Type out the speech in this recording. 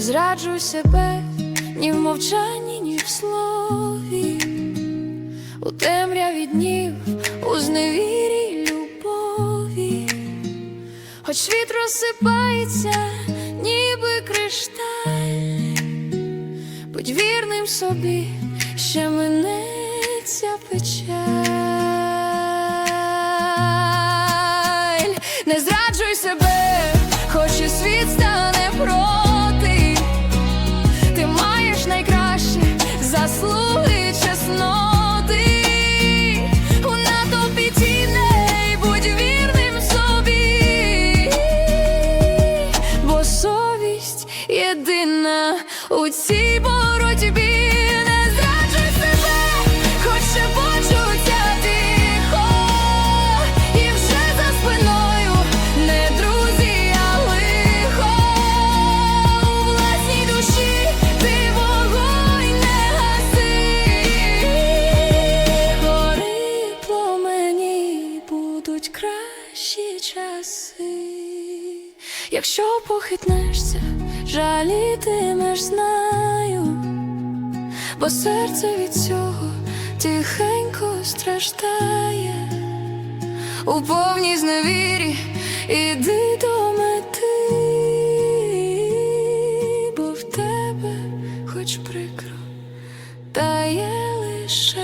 бажанні, ні в мовчанні, ні в слові, у темряві днів, у зневірі любові, хоч світ розсипається, ніби кришталь, будь вірним собі, ще минеться печаль, не зраджуй себе, хоч і світ стане проти. Єдина у цій боротьбі. Не зраджуй себе, хоч ще почуття тихо, і вже за спиною не друзі, а лихо у власній душі ти вогонь не гаси, гори пломені будуть кращі часи. Якщо похитнешся, жалітимеш, знаю, бо серце від цього тихенько страждає, у повній зневірі іди до мети, бо в тебе хоч прикро, та є лише.